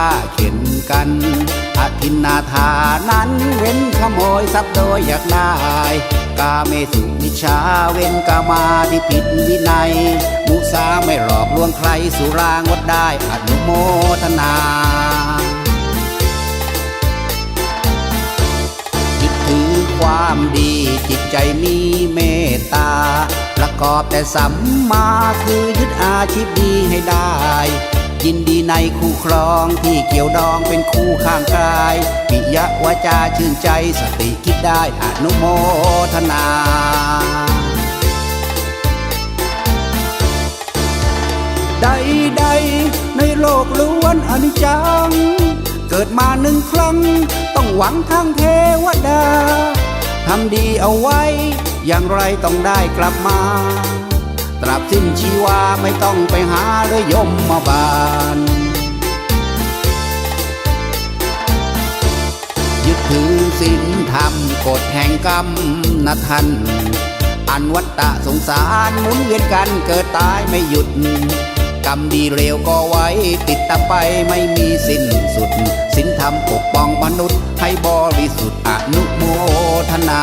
าเข็นกันอธินาทานั้นเว้นขโมยทรัพย์โดยอยากได้ กาเมสุมิชาเว้นกามาที่ผิดวินัย มุสาไม่หลอกลวงใครสุรางดได้อนุโมทนายึดถือความดีจิตใจมีเมตตา ประกอบแต่สัมมาคือยึดอาชีพดีให้ได้ ยินดีในคู่ครองที่เกี่ยวดองเป็นคู่ข้างกาย ปิยะวาจาชื่นใจสติคิดได้อนุโมทนาใดๆในโลกล้วนอนิจจัง เกิดมาหนึ่งครั้ง ต้องหวังทางเทวดา ทำดีเอาไว้ อย่างไรต้องได้กลับมา ตราบสิ้นชีวาไม่ต้องไปหาเลยยมมาบาลยึดถือศีลธรรมกฎแห่งกรรมนะท่านอันวัตตะสงสารหมุนเวียนกันเกิดตายไม่หยุด กรรมดีเร็วก็ไว้ ติดตามไปไม่มีสิ้นสุดศีลธรรมปกป้องมนุษย์ให้บริสุทธิ์อนุโมทนา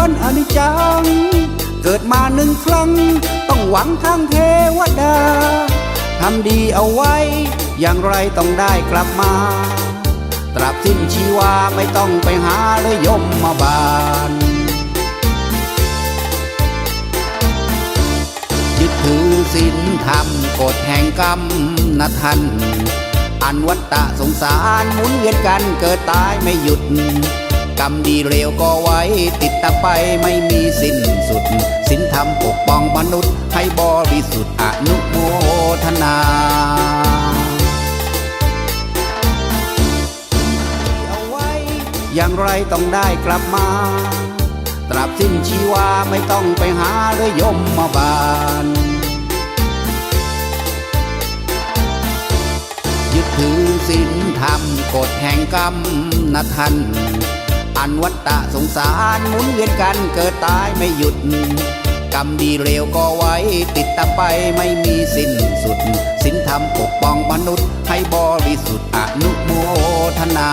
วนอนิจจัง เกิดมาหนึ่งครั้ง ต้องหวังทางเทวดา ทำดีเอาไว้ อย่างไรต้องได้กลับมา ตราบสิ้นชีวาไม่ต้องไปหาเลยยมมาบาลยึดถือศีลธรรมกฎแห่งกรรมนะท่านอันวัตตะสงสารหมุนเวียนกันเกิดตายไม่หยุด กรรมดีเร็วก็ไว้ ติดตามไปไม่มีสิ้นสุดศีลธรรมปกป้องมนุษย์ให้บริสุทธิ์อนุโมทนาเอาไว้ อย่างไรต้องได้กลับมา ตราบสิ้นชีวาไม่ต้องไปหาเลยยมมาบาลยึดถือศีลธรรมกฎแห่งกรรมนะท่าน อันวัตตะสงสารหมุนเวียนกันเกิดตายไม่หยุด กรรมดีเร็วก็ไว้ ติดตามไปไม่มีสิ้นสุดสินธรรมปกป้องมนุษย์ให้บริสุทธิ์อนุโมทนา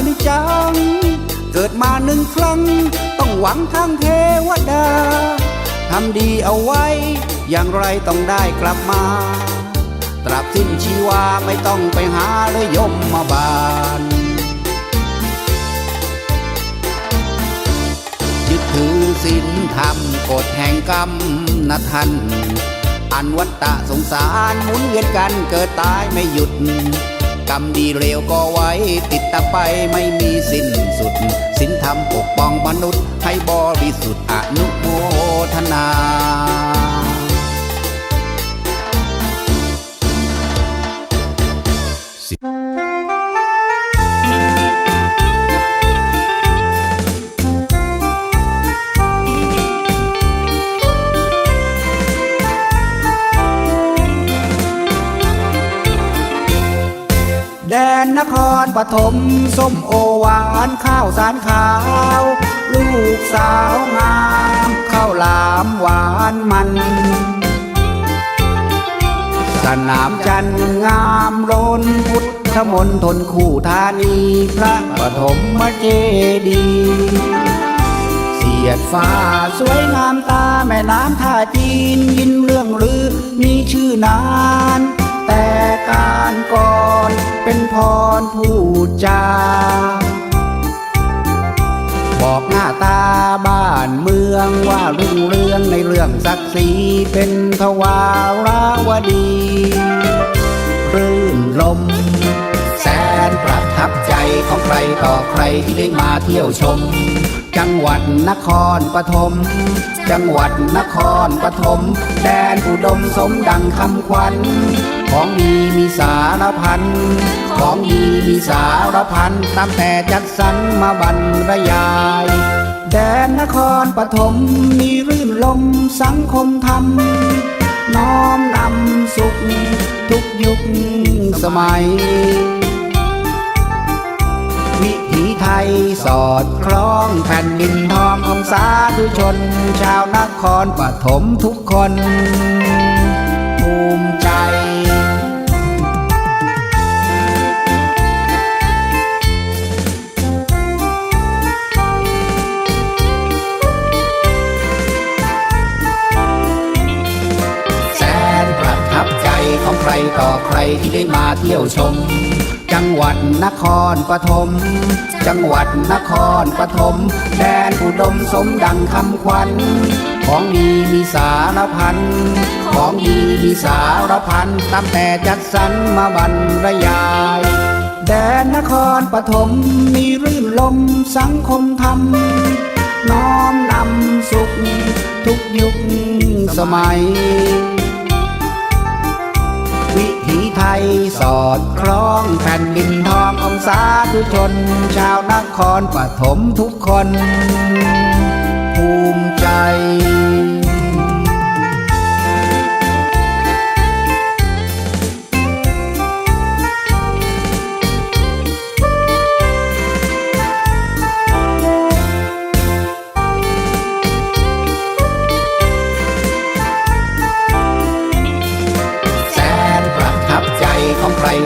นอนิจจัง เกิดมาหนึ่งครั้ง ต้องหวังทางเทวดา ทำดีเอาไว้ อย่างไรต้องได้กลับมา ตราบสิ้นชีวาไม่ต้องไปหาเลยยมมาบาลยึดถือศีลธรรมกฎแห่งกรรมนะท่านอันวัตตะสงสารหมุนเวียนกันเกิดตายไม่หยุด กรรมดีเร็วก็ไว้ ติดตามไปไม่มีสิ้นสุดสินธรรมปกป้องมนุษย์ ให้บริสุทธิ์อนุโมทนา ปฐมส้มโอหวานข้าวสารขาว ลูกสาวงามข้าวหลามหวานมันสนามจันงามล้นพุทธมนทนคู่ธานีพระปฐมมเจดียเสียดฟ้าสวยงามตาแม่น้ำท่าจีนยินเรื่องลือมีชื่อนาน แต่การก่อนเป็นพรผู้จา บอกหน้าตาบ้านเมืองว่ารุ่งเรืองในเรื่องศักดิ์ศรีเป็นทวาราวดีรื่นลม แสนประทับใจของใครต่อใครที่ได้มาเที่ยวชม จังหวัดนครปฐม จังหวัดนครปฐม แดนอุดมสมดังคำขวัญ ของดีมีสารพัน ของดีมีสารพันตามแต่จัดสรรมาบรรยาย แดนนครปฐมมีรื่นลมสังคมธรรม น้อมนำสุขทุกยุคสมัย วิถีไทยสอดคล้องแผ่นดินทองของสาธุชน ชาวนครปฐมทุกคน ปฐมจังหวัดนครปฐมแดนอุดมสมดังคำขวัญของดีมีสารพัน ของดีมีสารพันตามแต่จัดสรรมาบรรยาย แดนนครปฐมมีรื่นลมสังคมธรรม น้อมนำสุขทุกยุคสมัย ไทยสอดคล้องแผ่นดินทองของสาธุชน ชาวนครปฐมทุกคน ภูมิใจ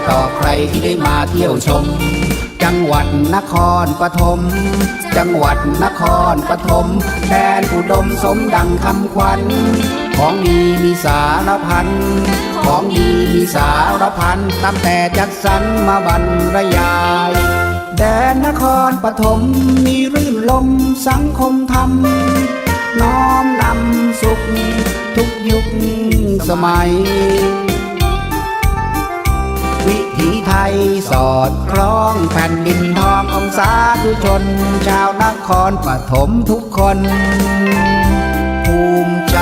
ต่อใครที่ได้มาเที่ยวชม จังหวัดนครปฐมจังหวัดนครปฐมแดนอุดมสมดังคำขวัญ ของดีมีสารพัน ของดีมีสารพันตามแต่จัดสรรมาบรรยายแดนนครปฐมมีรื่นลมสังคมธรรม น้อมนำสุข ทุกยุคสมัย สอดคล้องแผ่นดินทององสาทุชน ชาวนครปฐมทุกคน ภูมิใจ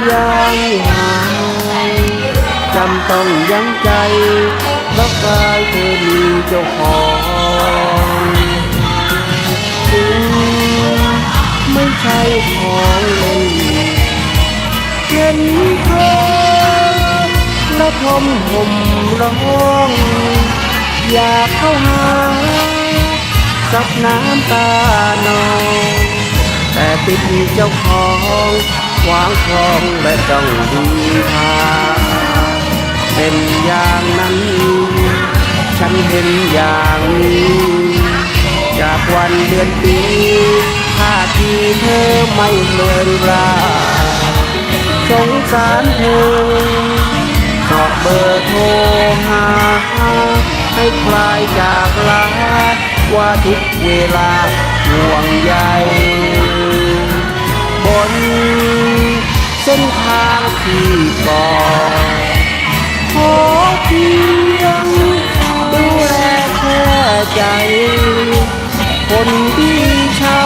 ยียวยาให้หายจำต้องยั้งใจรักกายเธอมีเจ้าของถึงไม่ใช่ของเล่นเห็นเธอและทมห่มร้อง อยากเข้าหาซับน้ำตานองแต่ติดเจ้าของ ขวางคลองและต้องดีทาเป็นอย่างนั้น ฉันเห็นอย่างนี้ จากวันเดือนปีท่าทีเธอไม่เลือนราสงสารเธอขอเบอร์โทรหา ให้คลายจากลาว่าทุกเวลาห่วงใยบน ส้นทางที่ก่อขอเพียงดูแลแค่ใจ คนที่ช้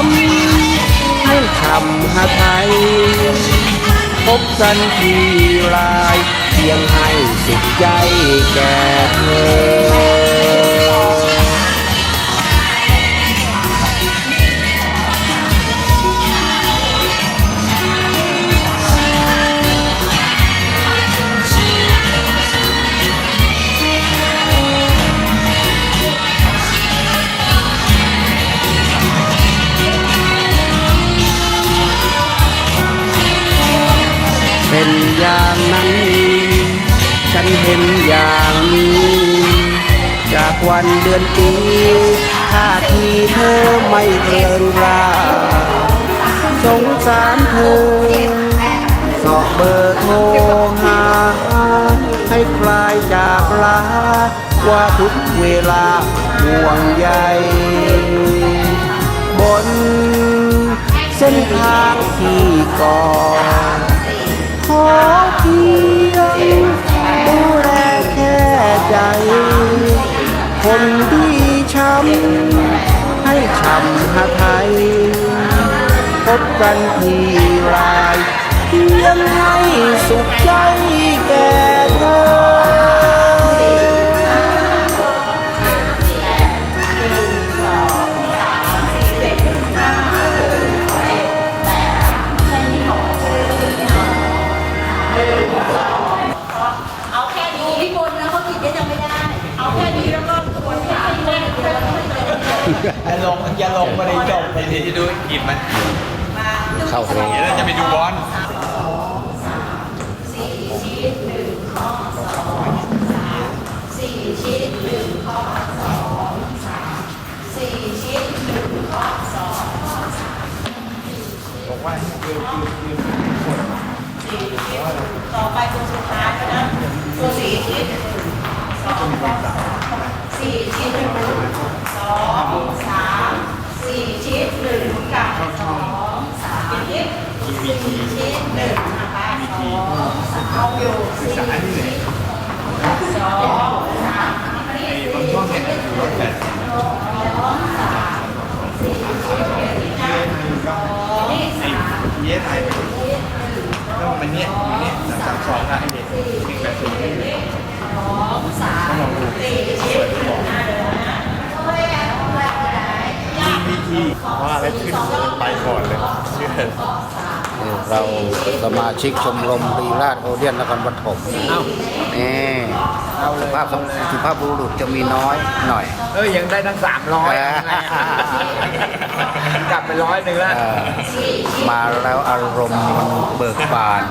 ำให้ช้ำหาไทย พบกันทีไรเพียงให้สุขใจแก่เธอ เป็นอย่างนั้น ฉันเห็นอย่างนี้ จากวันเดือนปีท่าทีเธอไม่เริงราสงสารเธอ สอบเบอร์โทรหา ให้คลายจากลา ว่าทุกเวลาห่วงใยบนเส้นทางที่ก่อน เพียงดูแลแค่ใจ คนที่ช้ำให้ช้ำหาไทยพบกันทีไรเพียงให้สุขใจแก่ บอกว่าต่อไปตัวสุดท้ายก็นะตัวสี่ชิ้นสองสี่ชิ้นหนึ่งสองสามสี่ชิ้นหนึ่งกับสองสามสี่ชิ้นหนึ่งนะคะสองสามเอาอยู่สี่ชิ้นสองสามสี่บางช่วงเนี่ยรถแปดสิบนี่ แล้วมันเนี่ยเนี่ยสามสามสองนะไอ้เนี่ยหนึ่งแปดศูนย์สองสามสี่ชิ้นหน้าเดินนะเฮ้ยอะไรอะไรยากวิธีว่าอะไรขึ้นไปก่อนเลยเชื่อ เราสมาชิกชมรมรีราชโอเดียนนครปฐมนี่สุภาพสุภาพบุรุษจะมีน้อยหน่อย เอ้ยยังได้ทั้งสามร้อยเออกลับไปร้อยหนึ่งแล้วเอ่อมาแล้วอารมณ์มันเบิกบาน